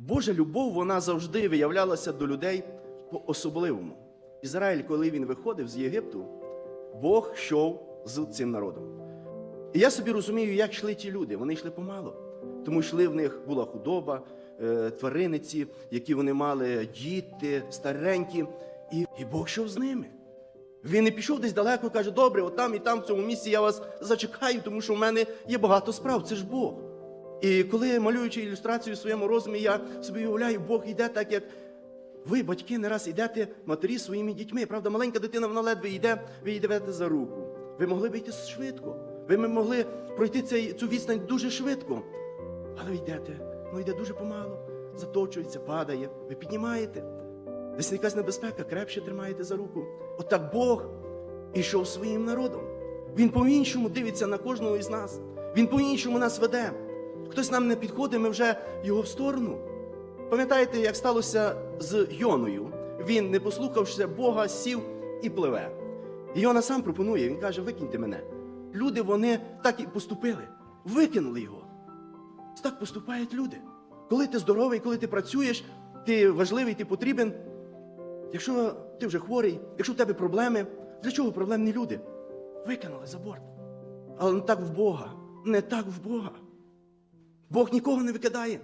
Божа любов вона завжди виявлялася до людей по-особливому. Ізраїль, коли він виходив з Єгипту, Бог йшов з цим народом. І я собі розумію, як йшли ті люди. Вони йшли помало. Тому йшли в них була худоба, е, твариниці, які вони мали, діти, старенькі, і, і Бог йшов з ними. Він не пішов десь далеко, каже, добре, от там і там, в цьому місці я вас зачекаю, тому що в мене є багато справ, це ж Бог. І коли малюючи ілюстрацію в своєму розумі, я собі уявляю, Бог йде так, як ви, батьки, не раз йдете матері своїми дітьми. Правда, маленька дитина вона ледве йде, ви її ведете за руку. Ви могли б йти швидко. Ви могли пройти цей, цю відстань дуже швидко. Але ви йдете, ну йде дуже помало, заточується, падає. Ви піднімаєте. Десь якась небезпека, крепше тримаєте за руку. Отак Бог ішов своїм народом. Він по-іншому дивиться на кожного із нас. Він по-іншому нас веде. Хтось нам не підходить, ми вже його в сторону. Пам'ятаєте, як сталося з Йоною? Він, не послухавши Бога, сів і пливе. І Йона сам пропонує, він каже: викиньте мене. Люди вони так і поступили, викинули його. Так поступають люди. Коли ти здоровий, коли ти працюєш, ти важливий, ти потрібен. Якщо ти вже хворий, якщо в тебе проблеми, для чого проблемні люди? Викинули за борт. Але не так в Бога. Не так в Бога. Бог нікого не викидає.